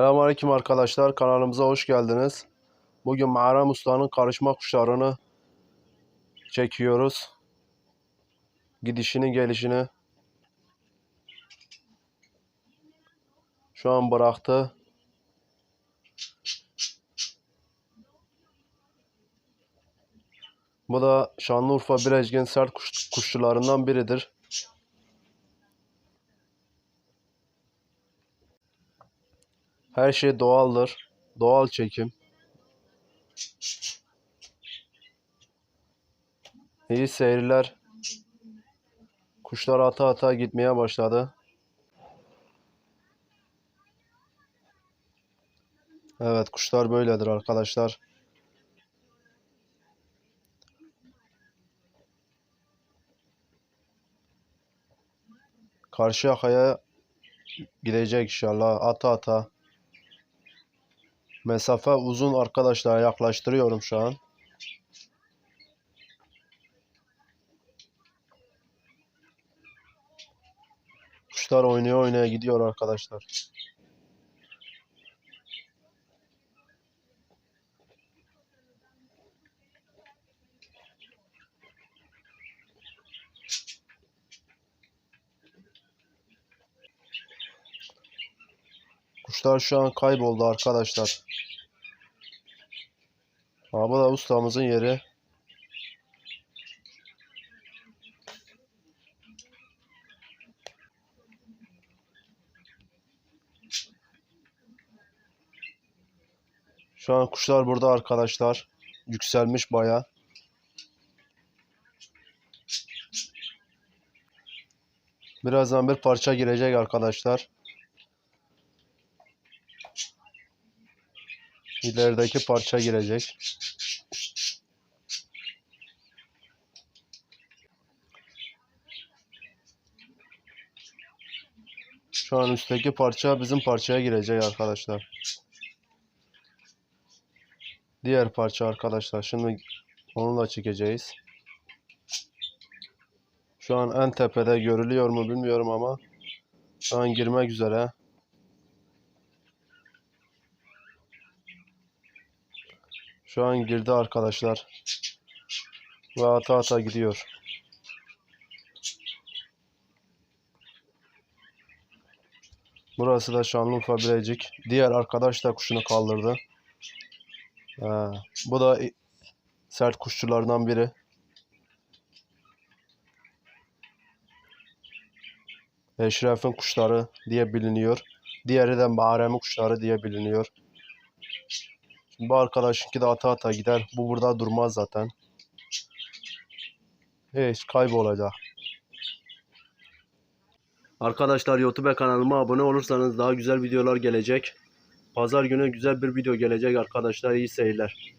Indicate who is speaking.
Speaker 1: Selamünaleyküm arkadaşlar. Kanalımıza hoş geldiniz. Bugün Muharrem Usta'nın karışma kuşlarını çekiyoruz. Gidişini gelişini. Şu an bıraktı. Bu da Şanlıurfa Birecik'in sert kuş, kuşçularından biridir. Her şey doğaldır. Doğal çekim. İyi seyirler. Kuşlar ata ata gitmeye başladı. Evet kuşlar böyledir arkadaşlar. Karşı yakaya gidecek inşallah ata ata. Mesafe uzun arkadaşlar yaklaştırıyorum şu an. Kuşlar oynaya oynaya gidiyor arkadaşlar. Kuşlar şu an kayboldu arkadaşlar. Da ustamızın yeri. Şu an kuşlar burada arkadaşlar. Yükselmiş baya. Birazdan bir parça girecek arkadaşlar. İlerideki parça girecek. Şu an üstteki parça bizim parçaya girecek arkadaşlar. Diğer parça arkadaşlar. Şimdi onu da çekeceğiz. Şu an en tepede görülüyor mu bilmiyorum ama şu an girmek üzere. Şu an girdi arkadaşlar. Ve ata ata gidiyor. Burası da Şanlıurfa Bilecik. Diğer arkadaş da kuşunu kaldırdı. Ee, bu da sert kuşçulardan biri. Eşref'in kuşları diye biliniyor. Diğeri de Muharrem'in kuşları diye biliniyor. Bu arkadaşınki de ata ata gider. Bu burada durmaz zaten. Hiç kaybolacak. Arkadaşlar YouTube kanalıma abone olursanız daha güzel videolar gelecek. Pazar günü güzel bir video gelecek arkadaşlar. İyi seyirler.